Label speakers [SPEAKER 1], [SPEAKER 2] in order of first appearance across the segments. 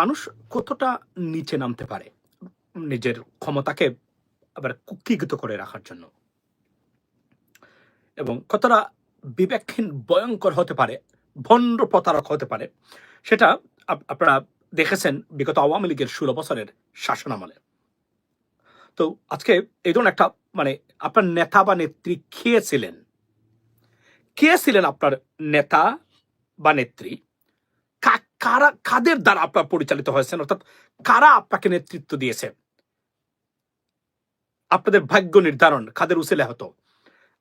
[SPEAKER 1] মানুষ কতটা নিচে নামতে পারে? নিজের ক্ষমতাকে আবার কুক্ষিগত করে রাখার জন্য। এবং কতটা বিবেকহীন, ভয়ঙ্কর হতে পারে, ভণ্ড প্রতারক হতে পারে, সেটা আপ- আপনারা দেখেছেন বিগত আওয়ামী লীগের ষোলো বছরের শাসনামলে। তো আজকে এই ধরনের একটা মানে আপনার নেতা বা নেত্রী খেয়েছিলেন ছিলেন? কে ছিলেন আপনার নেতা বা নেত্রী? কারা, কাদের দ্বারা আপনার পরিচালিত হয়েছেন? অর্থাৎ কারা আপনাকে নেতৃত্ব দিয়েছে আপনাদের ভাগ্য নির্ধারণ, কাদের উসিলে হতো?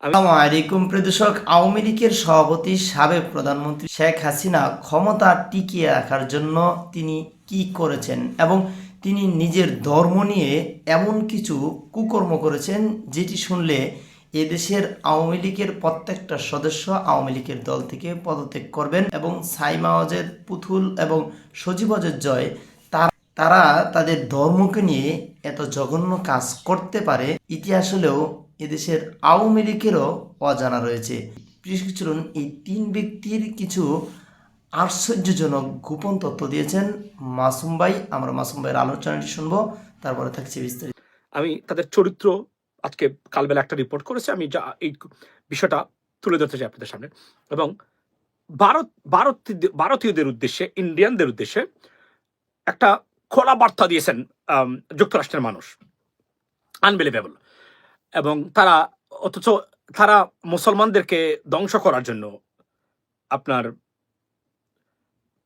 [SPEAKER 2] আলাইকুম প্রিয় দর্শক আওয়ামী লীগের সভাপতি, সাবেক প্রধানমন্ত্রী শেখ হাসিনা ক্ষমতা টিকিয়ে রাখার জন্য তিনি কি করেছেন এবং তিনি নিজের ধর্ম নিয়ে এমন কিছু কুকর্ম করেছেন যেটি শুনলে এদেশের আওয়ামী লীগের প্রত্যেকটা সদস্য আওয়ামী লীগের দল থেকে পদত্যাগ করবেন এবং সাইমা অজের পুতুল এবং সজীব অজের জয় তারা তাদের ধর্মকে নিয়ে এত জঘন্য কাজ করতে পারে, ইতিহাস হলেও এদেশের আওয়ামী লীগেরও অজানা রয়েছে। প্রিয়চরণ এই তিন ব্যক্তির কিছু আশ্চর্যজনক গোপন তথ্য দিয়েছেন মাসুম ভাই। আমরা মাসুম ভাইয়ের আলোচনাটি শুনব, তারপরে থাকছে বিস্তারিত।
[SPEAKER 1] আমি তাদের চরিত্র আজকে কালবেলা একটা রিপোর্ট করেছে, আমি যা, এই বিষয়টা তুলে ধরতে চাই আপনাদের সামনে। এবং ভারত ভারত ভারতীয়দের উদ্দেশ্যে, ইন্ডিয়ানদের উদ্দেশ্যে একটা খোলা বার্তা দিয়েছেন যুক্তরাষ্ট্রের মানুষ আনবিলিভেবল এবং তারা, অথচ তারা মুসলমানদেরকে ধ্বংস করার জন্য আপনার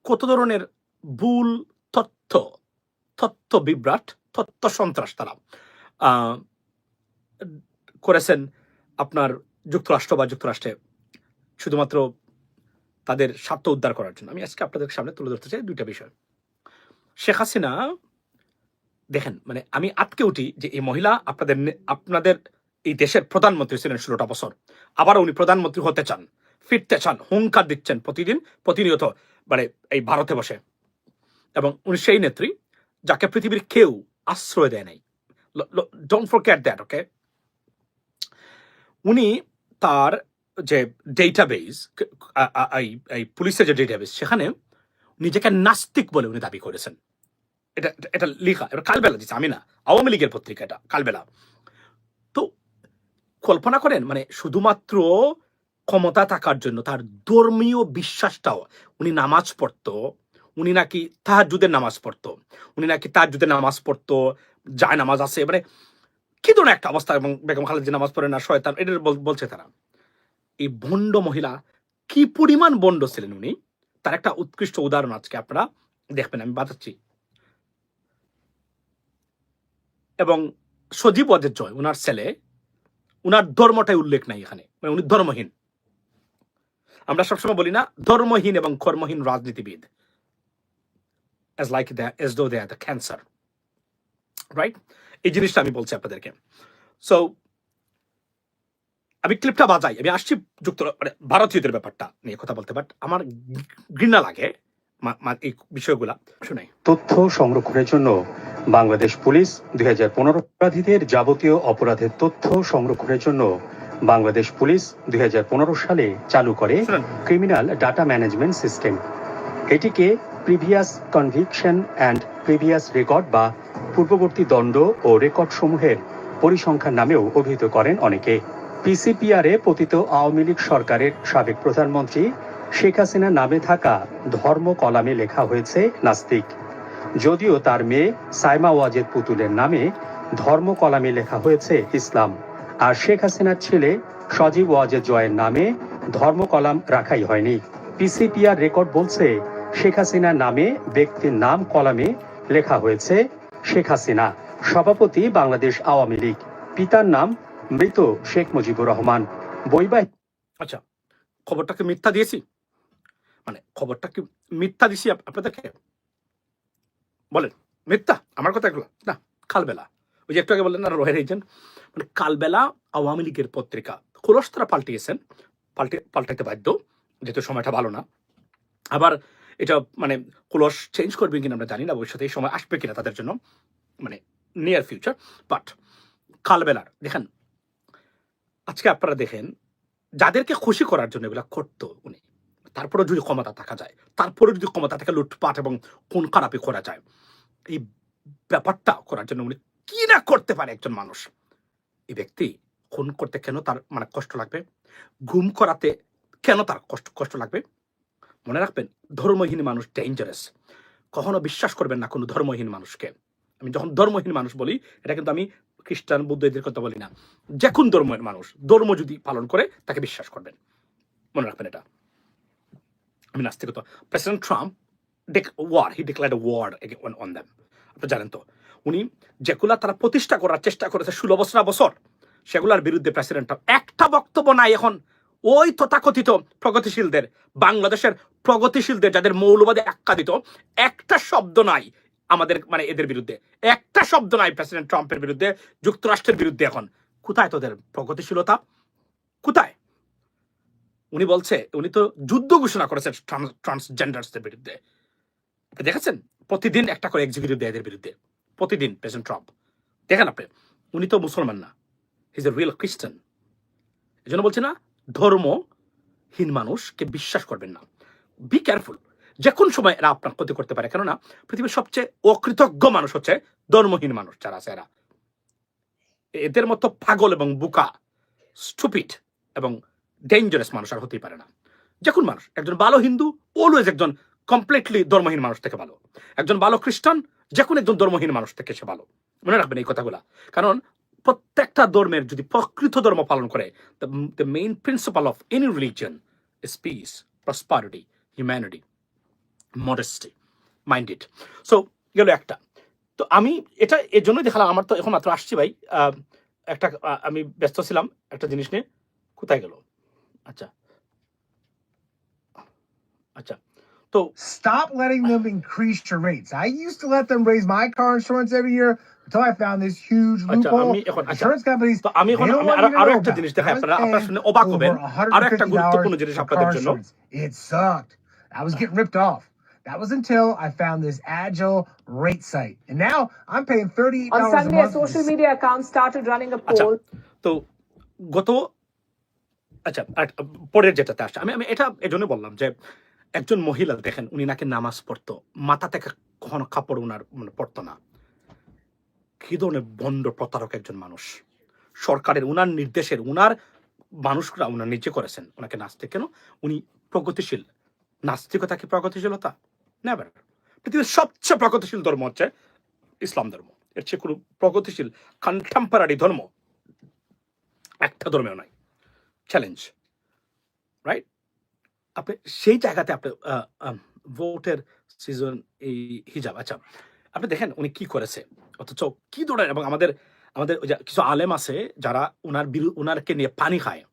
[SPEAKER 1] কত ধরনের ভুল, তথ্য তথ্য বিভ্রাট, তথ্য সন্ত্রাস তারা করেছেন আপনার যুক্তরাষ্ট্র বা যুক্তরাষ্ট্রে, শুধুমাত্র তাদের স্বার্থ উদ্ধার করার জন্য। আমি আজকে আপনাদের সামনে তুলে ধরতে চাই দুইটা বিষয়। শেখ হাসিনা, দেখেন মানে আমি আটকে উঠি যে এই মহিলা আপনাদের আপনাদের এই দেশের প্রধানমন্ত্রী ছিলেন ষোলোটা বছর। আবার উনি প্রধানমন্ত্রী হতে চান, ফিরতে চান, হুঙ্কার দিচ্ছেন প্রতিদিন, প্রতিনিয়ত মানে এই ভারতে বসে। এবং উনি সেই নেত্রী যাকে পৃথিবীর কেউ আশ্রয় দেয় নাই। ডোন্ট ফরগেট দ্যাট ওকে উনি তার যে ডেটাবেস এই পুলিশের যে ডেটাবেস সেখানে নিজেকে নাস্তিক বলে উনি দাবি করেছেন। এটা, এটা- লেখা এটা কালবেলা দিচ্ছে, আমি না, আওয়ামী লীগের পত্রিকা এটা কালবেলা। তো কল্পনা করেন মানে শুধুমাত্র ক্ষমতা থাকার জন্য, তার ধর্মীয় বিশ্বাসটাও, উনি নামাজ পড়তো, উনি নাকি তাহাজুদের নামাজ পড়তো, উনি নাকি তাহাজুদের নামাজ পড়তো যায় নামাজ আছে মানে কি ধরনের একটা অবস্থা এবং বেগম খালেদ নামাজ পড়ে না শয়তান এটা বলছে তারা। এই ভণ্ড মহিলা কি পরিমাণ বন্ড ছিলেন উনি? তার একটা উৎকৃষ্ট উদাহরণ আজকে আপনারা দেখবেন আমি বাতাচ্ছি এবং সজীব ওয়াজের জয় উনার ছেলে উনার ধর্মটাই উল্লেখ নাই এখানে মানে উনি ধর্মহীন। আমরা সবসময় বলি না ধর্মহীন এবং কর্মহীন রাজনীতিবিদ as like the, as though they the cancer right এই জিনিসটা আমি বলছি আপনাদেরকে। সো আমি ক্লিপটা বাজাই আমি আসছি যুক্ত মানে ভারতীয়দের ব্যাপারটা নিয়ে কথা বলতে বাট আমার ঘৃণা লাগে এই বিষয়গুলা। শুনাই
[SPEAKER 3] তথ্য সংরক্ষণের জন্য বাংলাদেশ পুলিশ দুই হাজার পনেরো অপরাধীদের যাবতীয় অপরাধের তথ্য সংরক্ষণের জন্য বাংলাদেশ পুলিশ দুই হাজার পনেরো সালে চালু করে ক্রিমিনাল ডাটা ম্যানেজমেন্ট সিস্টেম। এটিকে previous conviction and previous record বা পূর্ববর্তী দণ্ড ও রেকর্ড সমূহের পরিসংখ্যান নামেও অভিহিত করেন অনেকে। পিসিপিআরে পতিত আওয়ামী লীগ সরকারের সাবেক প্রধানমন্ত্রী শেখ হাসিনা নামে থাকা ধর্ম কলামে লেখা হয়েছে নাস্তিক। যদিও তার মেয়ে সাইমা ওয়াজেদ পুতুলের নামে ধর্ম কলামে লেখা হয়েছে ইসলাম। আর শেখ হাসিনার ছেলে সজীব ওয়াজেদ জয়ের নামে ধর্ম কলাম রাখাই হয়নি। পিসিপিআর রেকর্ড বলছে শেখ হাসিনা নামে, ব্যক্তির নাম কলামে লেখা হয়েছে শেখ হাসিনা, সভাপতি বাংলাদেশ আওয়ামী লীগ। পিতার নাম মৃত শেখ মুজিবুর রহমান। বৈবাহিক
[SPEAKER 1] আচ্ছা খবরটা কি মিথ্যা দিয়েছি? মানে খবরটা কি মিথ্যা দিছি আপনাদেরকে? বলেন, মিথ্যা? আমার কথা এগুলো না, কালবেলা। ওই যে একটু আগে বললেন না, রোহের এজেন্ট? মানে কালবেলা আওয়ামী লীগের পত্রিকা খোলস তারা পাল্টিয়েছেন, পাল্টে পাল্টাইতে বাধ্য, যেহেতু সময়টা ভালো না। আবার এটা মানে খোলস চেঞ্জ করবেন কিনা আমরা জানি না, ভবিষ্যতে এই সময় আসবে কিনা তাদের জন্য মানে নিয়ার ফিউচার বাট কালবেলার দেখেন, আজকে আপনারা দেখেন, যাদেরকে খুশি করার জন্য এগুলা করতো উনি তারপরে যদি ক্ষমতা থাকা যায় তারপরে যদি ক্ষমতা থাকে লুটপাট এবং খুন খারাপি করা যায়, এই ব্যাপারটা করার জন্য উনি কি না করতে পারে একজন মানুষ? এই ব্যক্তি খুন করতে কেন তার মানে কষ্ট লাগবে? ঘুম করাতে কেন তার কষ্ট কষ্ট লাগবে? মনে রাখবেন, ধর্মহীন মানুষ ডেঞ্জারাস কখনো বিশ্বাস করবেন না কোনো ধর্মহীন মানুষকে। আমি যখন ধর্মহীন মানুষ বলি, এটা কিন্তু আমি খ্রিস্টান বুদ্ধ এদের কথা বলি না। যে কোন ধর্মের মানুষ, ধর্ম যদি পালন করে, তাকে বিশ্বাস করবেন। মনে রাখবেন এটা। আমি নাস্তিকতা। President Trump deck war he declared war on them আপনি জানেন তো, উনি যেগুলা তারা প্রতিষ্ঠা করার চেষ্টা করেছে ষোলো বছর বছর, সেগুলোর বিরুদ্ধে প্রেসিডেন্ট একটা বক্তব্য নাই এখন। ওই তথাকথিত প্রগতিশীলদের, বাংলাদেশের প্রগতিশীলদের, যাদের মৌলবাদী আখ্যা দিত একটা শব্দ নাই আমাদের মানে এদের বিরুদ্ধে। একটা শব্দ নাই প্রেসিডেন্ট ট্রাম্পের বিরুদ্ধে, যুক্তরাষ্ট্রের বিরুদ্ধে এখন। কোথায় তোদের প্রগতিশীলতা? কোথায়? উনি বলছে, উনি তো যুদ্ধ ঘোষণা করেছেন ট্রান্সজেন্ডার্সদের বিরুদ্ধে। দেখেছেন? প্রতিদিন একটা করে এক্সিকিউটিভ দেয় এদের বিরুদ্ধে। প্রতিদিন প্রেসিডেন্ট ট্রাম্প। দেখেন আপনি, উনি তো মুসলমান না। হিজ এ রিয়েল খ্রিস্টান এই জন্য বলছে না, ধর্মহীন মানুষকে বিশ্বাস করবেন না। বি কেয়ারফুল যে কোন সময় এরা আপনার ক্ষতি করতে পারে। কেননা পৃথিবীর সবচেয়ে অকৃতজ্ঞ মানুষ হচ্ছে ধর্মহীন মানুষ, যারা আছে এরা। এদের মতো পাগল এবং বুকা স্টুপিড এবং ডেঞ্জারাস মানুষ আর হতেই পারে না। যে কোন মানুষ, একজন ভালো হিন্দু অলওয়েজ একজন কমপ্লিটলি ধর্মহীন মানুষ থেকে ভালো। একজন ভালো খ্রিস্টান যে কোনো একজন ধর্মহীন মানুষ থেকে সে ভালো। মনে রাখবেন এই কথাগুলা। কারণ প্রত্যেকটা ধর্মের যদি প্রকৃত ধর্ম পালন করে the main principle of any religion is peace prosperity humanity modesty minded so গেল একটা। তো আমি এটা এর জন্যই দেখালাম আমার তো এখন মাত্র আসছি ভাই। একটা আমি ব্যস্ত ছিলাম একটা জিনিস নিয়ে। কোথায় গেল? আচ্ছা। আচ্ছা। তো
[SPEAKER 4] Stop letting them increase your rates. I used to let them raise my car insurance every year until I found this huge
[SPEAKER 1] আচ্ছা
[SPEAKER 4] loophole.
[SPEAKER 1] আমি এখন আচ্ছা।
[SPEAKER 4] Insurance companies,
[SPEAKER 1] তো আমি এখন
[SPEAKER 4] আরও
[SPEAKER 1] একটা জিনিস দেখাই আপনারা আপনারা শুনে অবাক হবেন। আরও একটা গুরুত্বপূর্ণ জিনিস আপনাদের জন্য.
[SPEAKER 4] It sucked. I was getting ripped off. That was until I found this agile rate site. And now I'm paying $38
[SPEAKER 5] On Sunday, a
[SPEAKER 4] month.
[SPEAKER 5] social media account started running a
[SPEAKER 1] আচ্ছা
[SPEAKER 5] poll
[SPEAKER 1] তো গত আচ্ছা পরের যেটাতে আসছে আমি আমি এটা এজন্য বললাম যে একজন মহিলা দেখেন উনি নাকি নামাজ পড়তো মাথা থেকে কখনো কাপড় উনার মানে পড়তো না কি ধরনের বন্ড প্রতারক একজন মানুষ সরকারের উনার নির্দেশের উনার মানুষরা উনার নিচে করেছেন ওনাকে নাস্তিক কেন উনি প্রগতিশীল নাস্তিকতা কি প্রগতিশীলতা? নেভার পৃথিবীর সবচেয়ে প্রগতিশীল ধর্ম হচ্ছে ইসলাম ধর্ম। এর চেয়ে কোনো প্রগতিশীল কন্টেম্পোরারি ধর্ম একটা ধর্মেও নাই। চ্যালেঞ্জ রাইট আপনি সেই জায়গাতে আপনি ভোটের সিজন এই হিজাব। আচ্ছা আপনি দেখেন উনি কি করেছে। অথচ কি ধরনের এবং আমাদের আমাদের কিছু আলেম আছে যারা উনার বিরু ওনারকে নিয়ে পানি খায়।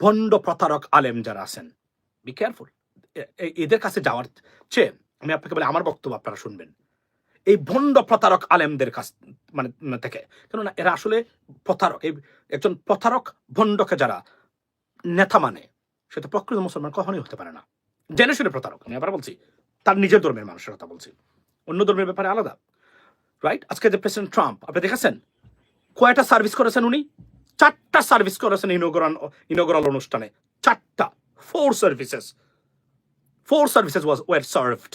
[SPEAKER 1] ভণ্ড প্রতারক আলেম যারা আছেন বি কেয়ারফুল এদের কাছে যাওয়ার চেয়ে আমি আপনাকে বলি, আমার বক্তব্য আপনারা শুনবেন। এই ভণ্ড প্রতারক আলেমদের কাছ মানে থেকে। কেননা এরা আসলে প্রতারক, এই একজন প্রতারক ভণ্ডকে যারা নেতা মানে সে তো প্রকৃত মুসলমান কখনোই হতে পারে না। জেনে শুনে প্রতারক, আমি আবার বলছি, তার নিজের ধর্মের মানুষের কথা বলছি। অন্য ধর্মের ব্যাপারে আলাদা। রাইট আজকে যে প্রেসিডেন্ট ট্রাম্প আপনি দেখেছেন? কয়টা সার্ভিস করেছেন উনি? চারটা সার্ভিস করেছেন ইনোগ্রাল ইনোগ্রাল অনুষ্ঠানে। চারটা। Four services four services was were served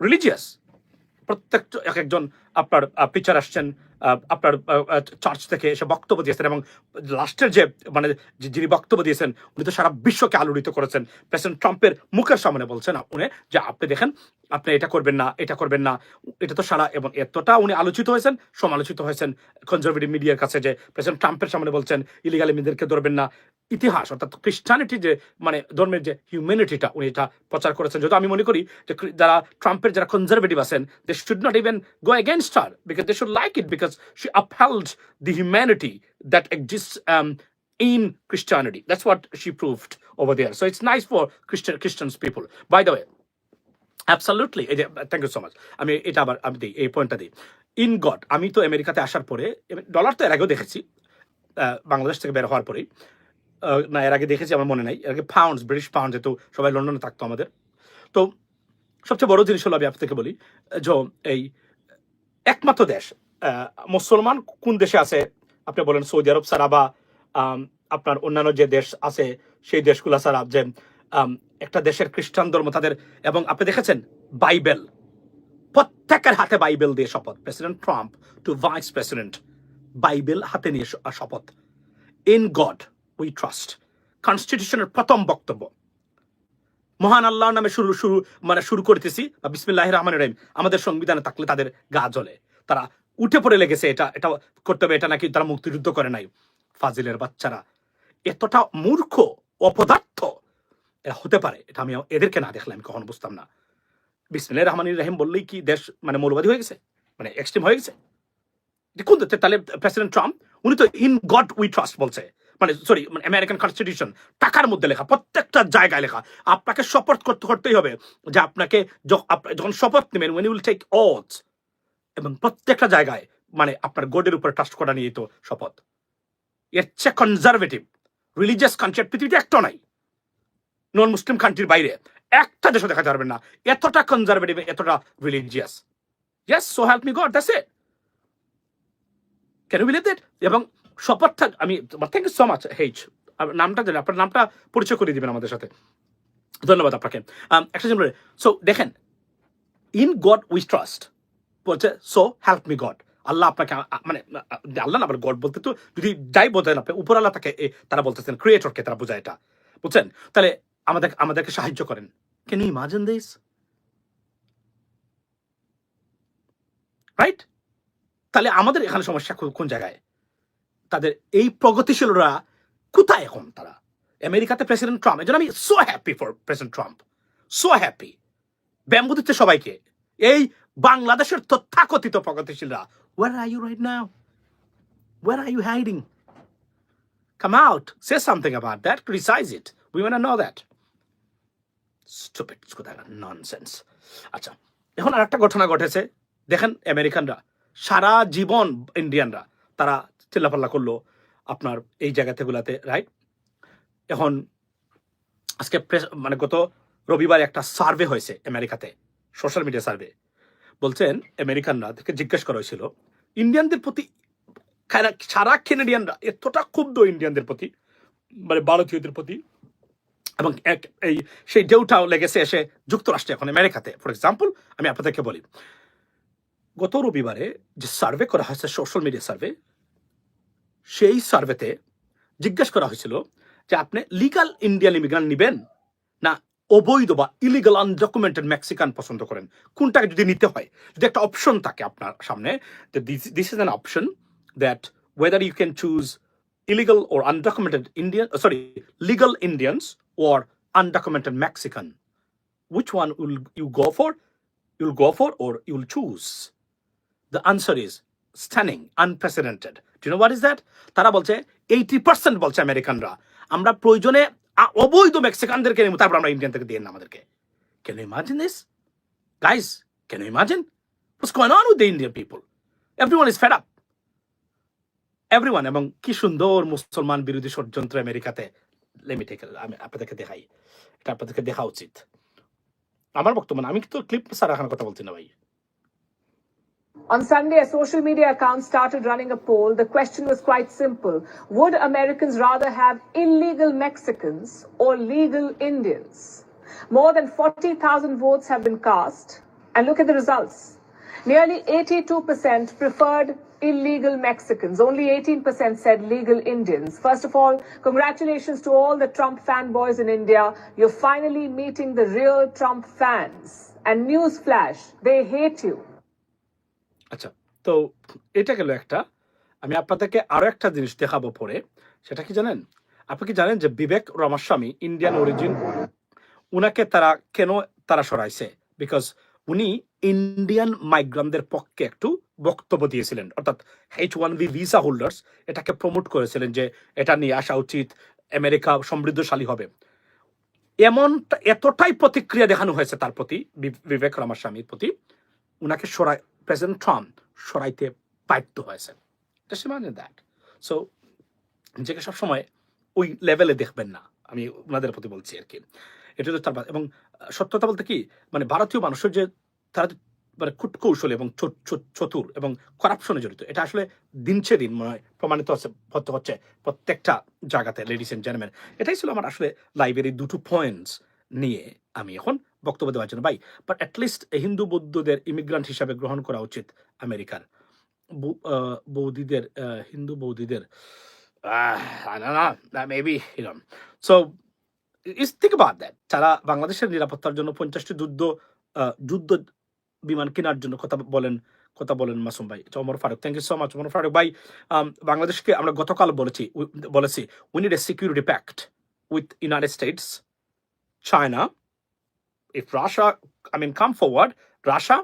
[SPEAKER 1] religious প্রত্যেক এক একজন আপনার পিচার আসছেন আপনার চার্চ থেকে এসে বক্তব্য দিয়েছেন এবং লাস্টের যে মানে যিনি বক্তব্য দিয়েছেন, উনি তো সারা বিশ্বকে আলোড়িত করেছেন। প্রেসিডেন্ট ট্রাম্পের মুখের সামনে বলছেন উনি যে, আপনি দেখেন, আপনি এটা করবেন না, এটা করবেন না, এটা তো সারা, এবং এতটা উনি আলোচিত হয়েছেন, সমালোচিত হয়েছেন কনজারভেটিভ মিডিয়ার কাছে যে, প্রেসিডেন্ট ট্রাম্পের সামনে বলছেন ইলিগাল ইমিদেরকে ধরবেন না। ইতিহাস, অর্থাৎ খ্রিস্টানিটি যে মানে ধর্মের যে হিউম্যানিটিটা উনি এটা প্রচার করেছেন। যদিও আমি মনে করি যে যারা ট্রাম্পের যারা কনজারভেটিভ আছেন they should not even go against her because they should like it because she upheld the humanity that exists um, in Christianity. That's what she proved over there. So it's nice for Christian Christians people. By the way, absolutely এই যে thank you so much আমি এটা আবার আমি দিই এই পয়েন্টটা দিই ইন গড আমি তো আমেরিকাতে আসার পরে ডলার তো এর আগেও দেখেছি বাংলাদেশ থেকে বের হওয়ার পরেই না এর আগে দেখেছি আমার মনে নাই এর আগে পাউন্ডস ব্রিটিশ পাউন্ড যেহেতু সবাই লন্ডনে থাকতো আমাদের তো সবচেয়ে বড় জিনিস হলো আমি আপনাকে বলি যে এই একমাত্র দেশ মুসলমান কোন দেশে আছে? আপনি বলেন সৌদি আরব ছাড়া বা আপনার অন্যান্য যে দেশ আছে, সেই দেশগুলো ছাড়া যে একটা দেশের খ্রিস্টান ধর্ম তাদের, এবং আপনি দেখেছেন? বাইবেল। প্রত্যেকের হাতে বাইবেল দিয়ে শপথ। President Trump to vice president Bible হাতে নিয়ে শপথ। In God we trust. কনস্টিটিউশনের প্রথম বক্তব্য। মহান আল্লাহর নামে শুরু শুরু মানে শুরু করতেছি। বা বিসমিল্লাহ রহমান রহিম। আমাদের সংবিধানে থাকলে তাদের গা জ্বলে। তারা উঠে পড়ে লেগেছে এটা এটা করতে হবে, এটা নাকি তারা মুক্তিযুদ্ধ করে নাই। ফাজিলের বাচ্চারা, এতটা মূর্খ, অপদার্থ এরা হতে পারে। এটা আমি এদেরকে না দেখলে আমি কখনো বুঝতাম না। বিসমিল্লাহ রহমান রহিম বললেই কি দেশ মানে মৌলবাদী হয়ে গেছে? মানে এক্সট্রিম হয়ে গেছে? কোন? তাহলে প্রেসিডেন্ট ট্রাম্প উনি তো ইন গড উই ট্রাস্ট বলছে। মানে সরি মানে আমেরিকান কনস্টিটিউশন টাকার মধ্যে লেখা, প্রত্যেকটা জায়গায় লেখা। আপনাকে শপথ করতে, করতেই হবে যে আপনাকে যখন শপথ নেবেন উইন উইল টেক অথ এবং প্রত্যেকটা জায়গায় মানে আপনার গডের উপরে ট্রাস্ট করা নিয়ে তো শপথ। এর চেয়ে কনজারভেটিভ রিলিজিয়াস কান্ট্রি পৃথিবীতে একটাও নাই। নন মুসলিম কান্ট্রির বাইরে একটা দেশও দেখাতে পারবেন না। এতটা কনজারভেটিভ এতটা religious yes so help me God that's it can you believe that এবং শপথটা আমি থ্যাংক ইউ সো মাচ হেইচ নামটা জানি, আপনার নামটা পরিচয় করে দিবেন আমাদের সাথে। ধন্যবাদ আপনাকে। একটা সো দেখেন ইন গড উই ট্রাস্ট বলছে সো হেল্প মি গড আল্লাহ আপনাকে মানে আল্লাহ না গড বলতে তো, যদি যাই বলতেন আপনি উপর আল্লাহ তাকে তারা বলতেছেন ক্রিয়েটরকে তারা বোঝায় এটা। বুঝছেন? তাহলে আমাদের, আমাদেরকে সাহায্য করেন। ইউ ইমাজিন দিস রাইট তাহলে আমাদের এখানে সমস্যা কোন জায়গায়? তাদের এই প্রগতিশীলরা কোথায় এখন তারা? আমেরিকাতে প্রেসিডেন্ট ট্রাম্প। এই জন্য আমি so happy for president Trump. So happy bamboo দিচ্ছে সবাইকে। এই বাংলাদেশের তথাকথিত প্রগতিশীলরা। Where are you right now where are you hiding come out say something about that criticize it we want no that stupid nonsense আচ্ছা এখন আর একটা ঘটনা ঘটেছে। দেখেন আমেরিকানরা, সারা জীবন ইন্ডিয়ানরা। তারা চিল্লাপাল্লা করল আপনার এই জায়গাতেগুলাতে রাইট এখন আজকে প্রেস- মানে গত রবিবার একটা সার্ভে হয়েছে আমেরিকাতে সোশ্যাল মিডিয়া সার্ভে বলছেন আমেরিকানরা থেকে জিজ্ঞেস করা হয়েছিল, ইন্ডিয়ানদের প্রতি সারা কেনেডিয়ানরা এতটা ক্ষুব্ধ ইন্ডিয়ানদের প্রতি মানে ভারতীয়দের প্রতি? এবং এক, এই, সেই ঢেউটাও লেগেছে এসে যুক্তরাষ্ট্রে এখন আমেরিকাতে। ফর এক্সাম্পল আমি আপনাদেরকে বলি, গত রবিবারে যে সার্ভে করা হয়েছে সোশ্যাল মিডিয়া সার্ভে সেই সার্ভেতে জিজ্ঞেস করা হয়েছিল যে আপনি লিগাল ইন্ডিয়ান ইমিগ্রান্ট নিবেন না অবৈধ বা ইলিগাল আনডকুমেন্টেড মেক্সিকান পছন্দ করেন? কোনটাকে যদি নিতে হয়? যদি একটা অপশন থাকে আপনার সামনে this is an option that whether you can choose illegal or undocumented Indian sorry legal Indians or undocumented Mexican which one will you go for you'll go for or you'll choose the answer is stunning unprecedented you know what তারা বলছে eighty percent বলছে আমেরিকানরা। আমরা প্রয়োজনে অবৈধ মেক্সিকানদেরকে নেব তারপর আমরা ইন্ডিয়ান থেকে দিয়ে আমাদেরকে। Can you imagine this guys can you imagine What's going on with the Indian people? Everyone is fed এবং কি সুন্দর মুসলমান বিরোধী ষড়যন্ত্র আমেরিকাতে। আমি আপনাদেরকে দেখাই। এটা আপনাদেরকে দেখা উচিত। আমার বক্তব্য আমি তো ক্লিপ সারা কথা বলছি না ভাই।
[SPEAKER 5] On Sunday, a social media account started running a poll. The question was quite simple. Would Americans rather have illegal Mexicans or legal Indians? More than 40,000 votes have been cast. And look at the results. Nearly 82% preferred illegal Mexicans. Only 18% said legal Indians. First of all, congratulations to all the Trump fanboys in India. You're finally meeting the real Trump fans. And newsflash, they hate you.
[SPEAKER 1] আচ্ছা তো এটা গেল একটা। আমি আপনাদেরকে আরও একটা জিনিস দেখাবো পরে, সেটা কি জানেন? আপনি কি জানেন যে বিবেক রামাস্বামী ইন্ডিয়ান অরিজিন উনাকে তারা কেন তারা সরাইছে? বিকজ উনি ইন্ডিয়ান মাইগ্রানদের পক্ষে একটু বক্তব্য দিয়েছিলেন। অর্থাৎ H one B visa holders এটাকে প্রমোট করেছিলেন যে এটা নিয়ে আসা উচিত, আমেরিকা সমৃদ্ধশালী হবে। এমন এতটাই প্রতিক্রিয়া দেখানো হয়েছে তার প্রতি বিবেক রামাস্বামীর প্রতি, উনাকে সরাই প্রেসিডেন্ট ট্রাম্প সরাইতে বাধ্য হয়েছে Just imagine that. So নিজেকে সবসময় ওই লেভেলে দেখবেন না, আমি ওনাদের প্রতি বলছি আর কি। এটা তো তার এবং সত্যতা বলতে কি মানে ভারতীয় মানুষের যে, তারা মানে কূটকৌশল এবং চতুর এবং করাপশনে জড়িত, এটা আসলে দিনছে দিন মনে হয় প্রমাণিত হচ্ছে হচ্ছে প্রত্যেকটা জায়গাতে লেডিস এন্ড জেন্টলম্যান এটাই ছিল আমার আসলে লাইব্রেরির দুটো পয়েন্টস নিয়ে আমি এখন বক্তব্য দেওয়ার জন্য। ভাই বাট অ্যাটলিস্ট হিন্দু বৌদ্ধদের ইমিগ্রান্ট হিসাবে গ্রহণ করা উচিত আমেরিকার। বৌদিদের হিন্দু বৌদিদের। সো যারা বাংলাদেশের নিরাপত্তার জন্য পঞ্চাশটি যুদ্ধ যুদ্ধ বিমান কেনার জন্য কথা বলেন কথা বলেন মাসুম ভাই Omar Faruk. Thank you so much Omar Faruk ভাই। বাংলাদেশকে আমরা গতকাল বলেছি বলেছি we need a security pact with United States China if Russia, I mean, come forward, Russia,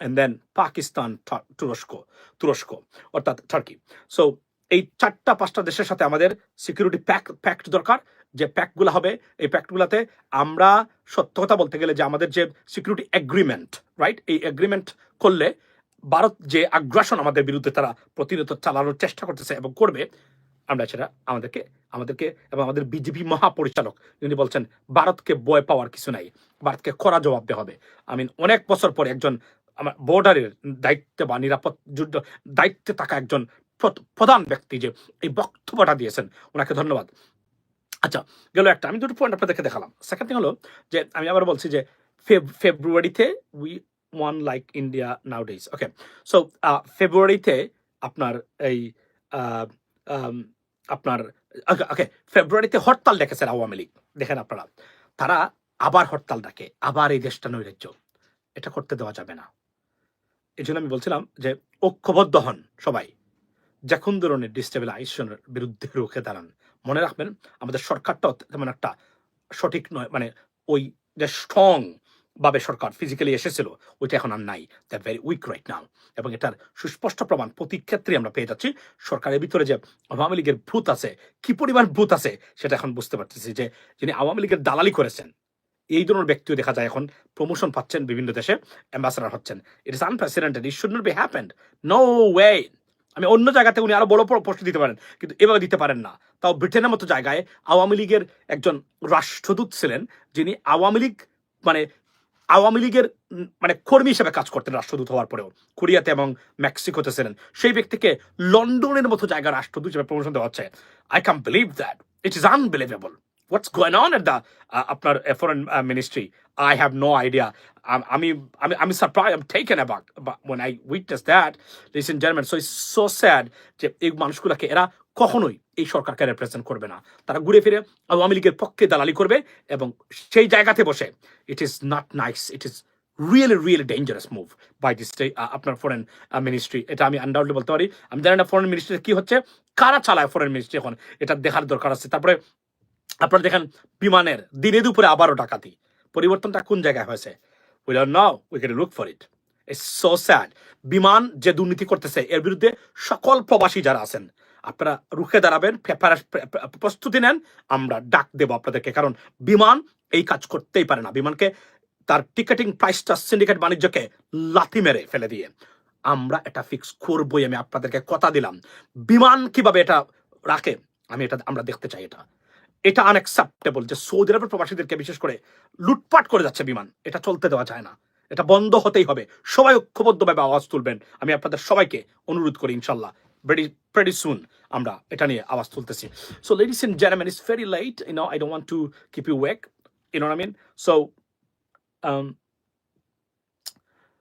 [SPEAKER 1] and then Pakistan, Tu- তুরস্ক তুরস্ক অর্থাৎ টার্কি সো এই চারটা পাঁচটা দেশের সাথে আমাদের সিকিউরিটি প্যাক প্যাক্ট দরকার। যে প্যাকগুলো হবে এই প্যাক্টগুলোতে আমরা সত্য কথা বলতে গেলে যে আমাদের যে সিকিউরিটি এগ্রিমেন্ট রাইট এই এগ্রিমেন্ট করলে ভারত যে আগ্রাসন আমাদের বিরুদ্ধে তারা প্রতিনিয়ত চালানোর চেষ্টা করতেছে এবং করবে আমরা সেটা আমাদেরকে আমাদেরকে এবং আমাদের বিজেপি মহাপরিচালক যিনি বলছেন, ভারতকে বয় পাওয়ার কিছু নাই, ভারতকে কড়া জবাব দেওয়া হবে। আমি অনেক বছর পরে একজন আমার বর্ডারের দায়িত্বে বা নিরাপদ যুদ্ধ, দায়িত্বে থাকা একজন প্র- প্রধান ব্যক্তি যে এই বক্তব্যটা দিয়েছেন, ওনাকে ধন্যবাদ। আচ্ছা গেল একটা, আমি দুটো পয়েন্ট আপনাদেরকে দেখালাম। সেকেন্ড থিং হলো যে, আমি আবার বলছি যে, ফেব- ফেব্রুয়ারিতে we want like India nowadays okay so ফেব্রুয়ারিতে আপনার এই আপনার ওকে ফেব্রুয়ারিতে হরতাল ডেকেছেন আওয়ামী লীগ। দেখেন আপনারা, তারা আবার হরতাল ডাকে, আবার এই দেশটা নৈরাজ্য। এটা করতে দেওয়া যাবে না। এই জন্য আমি বলছিলাম যে ঐক্যবদ্ধ হন সবাই। যে কোন ধরনের ডিস্টেবিলাইজেশনের বিরুদ্ধে রুখে দাঁড়ান, মনে রাখবেন আমাদের সরকারটাও তেমন একটা সঠিক নয় মানে ওই যে স্ট্রং ভাবে সরকার ফিজিক্যালি এসেছিল, ওইটা এখন আর নাই। That very weak right now এবং এটার সুস্পষ্ট প্রমাণ প্রতি ক্ষেত্রে আমরা পেয়ে যাচ্ছি। সরকারের ভিতরে যে আওয়ামী লীগের ভূত আছে, কি পরিমাণ ভূত আছে, সেটা এখন বুঝতে পারতেছি যে যিনি আওয়ামী লীগের দালালি করেছেন, এই ধরনের ব্যক্তিও দেখা যায় এখন প্রমোশন পাচ্ছেন বিভিন্ন দেশে অ্যাম্বাসাডার হচ্ছেন। It is unprecedented it should not be happened no way আমি অন্য জায়গাতে উনি আরও বড় বড় পোস্ট দিতে পারেন, কিন্তু এভাবে দিতে পারেন না। তাও ব্রিটেনের মতো জায়গায় আওয়ামী লীগের একজন রাষ্ট্রদূত ছিলেন, যিনি আওয়ামী লীগ মানে আওয়ামী লীগের মানে কর্মী হিসেবে কাজ করতেন রাষ্ট্রদূত হওয়ার পরেও। কোরিয়াতে এবং মেক্সিকোতে ছিলেন। সেই ব্যক্তিকে লন্ডনের মতো জায়গায় রাষ্ট্রদূত হিসেবে প্রমোশন দেওয়া হচ্ছে। I can believe that it is unbelievable what's going on at the আপনার foreign ministry I have no idea আমি আমি আমি surprise am taken aback I witness that, ladies and gentlemen, so it's so sad যে এই মানুষগুলোকে এরা কখনোই এই সরকারকে রেপ্রেজেন্ট করবে না। তারা ঘুরে ফিরে আওয়ামী লীগের পক্ষে দালালি করবে এবং সেই জায়গাতে বসে it is not nice it is really really dangerous move by this আপনার ফরেন মিনিস্ট্রি এটা আমি আনডাউটলি বলতে পারি। আমি জানি না ফরেন মিনিস্ট্রি কি হচ্ছে, কারা চালায় ফরেন মিনিস্ট্রি এখন? এটা দেখার দরকার আছে। তারপরে আপনারা দেখেন বিমানের দিনে দুপুরে আবারও ডাকাতি। পরিবর্তনটা কোন জায়গায় হয়েছে? We don't know we can look for it it's so sad Biman যে দুর্নীতি করতেছে, এর বিরুদ্ধে সকল প্রবাসী যারা আছেন আপনারা রুখে দাঁড়াবেন প্রস্তুতি নেন, আমরা ডাক দেব আপনাদেরকে। কারণ বিমান এই কাজ করতেই পারে না। বিমানকে তার টিকেটিং প্রাইসটা সিন্ডিকেট বাণিজ্যকে লাথি মেরে ফেলে দিয়ে। আমরা এটা ফিক্স করবই, আমি আপনাদেরকে কথা দিলাম। বিমান কীভাবে এটা রাখে, আমি এটা আমরা দেখতে চাই এটা। এটা আনএক্সেপ্টেবল যে সৌদি আরবের প্রবাসীদেরকে বিশেষ করে লুটপাট করে যাচ্ছে বিমান। এটা চলতে দেওয়া যায় না। এটা বন্ধ হতেই হবে। সবাই ঐক্যবদ্ধভাবে আওয়াজ তুলবেন। আমি আপনাদের সবাইকে অনুরোধ করি, ইনশাল্লাহ। ভেরি ভেরি সুন আমরা এটা নিয়ে আওয়াজ তুলতেছি। So ladies and gentleman it's very late you know I don't want to keep you wake you know I mean so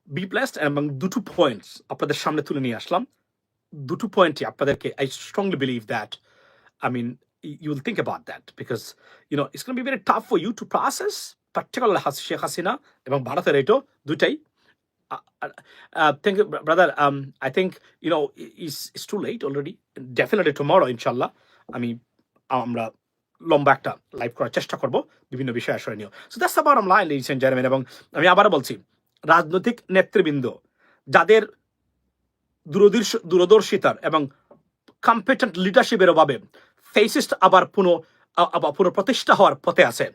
[SPEAKER 1] be blessed এবং দুটো পয়েন্টস আপনাদের সামনে তুলে নিয়ে আসলাম। দুটো পয়েন্টই আপনাদেরকে I strongly believe that I mean, y- you'll think about that because you know it's going to be very tough for you to process, particularly Has- Sheikh Hasina এবং ভারতের এটো দুটাই Uh, uh, uh, thank you, br- brother. Um, I think you know it's, it's too late already. Definitely tomorrow, inshallah. আমি আমরা লম্বা একটা live করার চেষ্টা করব বিভিন্ন বিষয় আশ্রয় নিয়ে সো দ্যাটস আবার লাইন লিডিস এন্ড জেন্টলম্যান এবং আমি আবারও বলছি রাজনৈতিক নেতৃবৃন্দ যাদের দূরদর্শ দূরদর্শিতার এবং কম্পিটেন্ট লিডারশিপের অভাবে ফেসিস্ট আবার পুনঃ আবার পুনঃপ্রতিষ্ঠা হওয়ার পথে আছে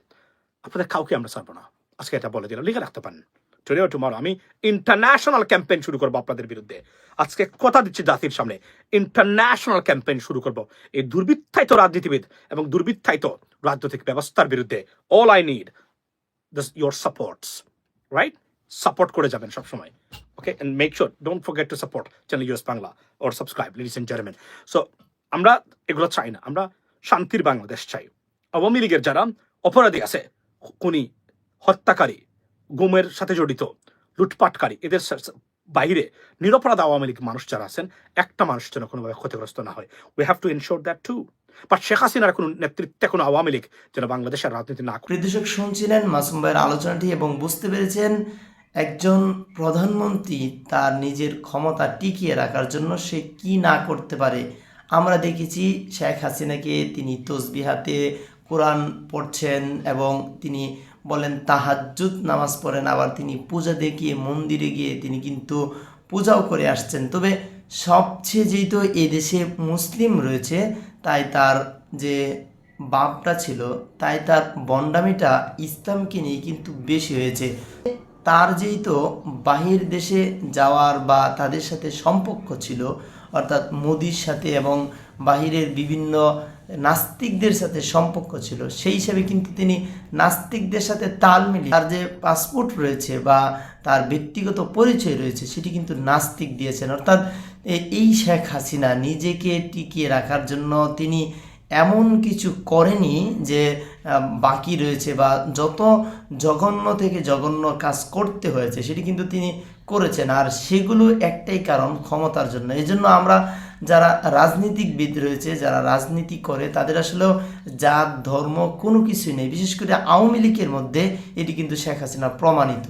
[SPEAKER 1] আপনাদের কাউকে আমরা ছাড়বো না আজকে এটা বলে দিলাম লিখে রাখতে পারেন টুডে টুমারো আমি ইন্টারন্যাশনাল ক্যাম্পেইন শুরু করব আপনাদের বিরুদ্ধে। আজকে কথা দিচ্ছি জাতির সামনে। ইন্টারন্যাশনাল ক্যাম্পেইন শুরু করব। এই দুর্বৃত্তায়িত রাজনীতিবিদ এবং দুর্বৃত্তায়িত রাজনৈতিক ব্যবস্থার বিরুদ্ধে। All I need this your supports right support করে যাবেন সবসময়। Okay and make sure, don't forget to support channel US Bangla or subscribe ladies and gentlemen. So, আমরা এগুলো চাই না। আমরা শান্তির বাংলাদেশ চাই। আওয়ামী লীগের যারা অপরাধী আছে খুনি হত্যাকারী গুমের সাথে জড়িত, লুটপাটকারী, এদের বাইরে নিরপরাধ আওয়ামী লীগ মানুষ যারা আছেন, একটা মানুষ যেন কোনোভাবে ক্ষতিগ্রস্ত না হয়। We have to ensure that to but Sheikh হাসিনার কোনো নেতৃত্বে কোনো আওয়ামী লীগ যেন বাংলাদেশের রাজনীতি না
[SPEAKER 2] প্রিয়দর্শক শুনছিলেন মাসুম ভাইয়ের আলোচনাটি এবং বুঝতে পেরেছেন একজন প্রধানমন্ত্রী তার নিজের ক্ষমতা টিকিয়ে রাখার জন্য সে কি না করতে পারে। আমরা দেখেছি শেখ হাসিনাকে তিনি তসবিহাতে কোরআন পড়ছেন এবং তিনি বলেন, তাহাজ্জুদ নামাজ পড়েন, আবার তিনি পূজা দেখিয়ে মন্দিরে গিয়ে তিনি কিন্তু পূজাও করে আসছেন। তবে সবচেয়ে যেহেতু এদেশে মুসলিম রয়েছে, তাই তার যে বাপটা ছিল, তাই তার বন্ডামিটা ইসলামকে নিয়ে কিন্তু বেশি হয়েছে। তার যেহেতু বাহির দেশে যাওয়ার বা তাদের সাথে সম্পর্ক ছিল, অর্থাৎ মোদির সাথে এবং বাহিরের বিভিন্ন নাস্তিকদের সাথে সম্পর্ক ছিল, সেই হিসাবে কিন্তু তিনি নাস্তিকদের সাথে তাল মিলিয়ে তার যে পাসপোর্ট রয়েছে বা তার ব্যক্তিগত পরিচয় রয়েছে, সেটি কিন্তু নাস্তিক দিয়েছেন। অর্থাৎ এই শেখ হাসিনা নিজেকে টিকিয়ে রাখার জন্য তিনি এমন কিছু করেনি যে বাকি রয়েছে বা যত জঘন্য থেকে জঘন্য কাজ করতে হয়েছে, সেটি কিন্তু তিনি করেছেন, আর সেগুলো একটাই কারণ ক্ষমতার জন্য। এই জন্য আমরা যারা রাজনীতিকবিদ রয়েছে, যারা রাজনীতি করে, তাদের আসলেও জাত, ধর্ম কোনো কিছুই নেই। বিশেষ করে আওয়ামী লীগের মধ্যে এটি কিন্তু শেখ হাসিনা প্রমাণিত।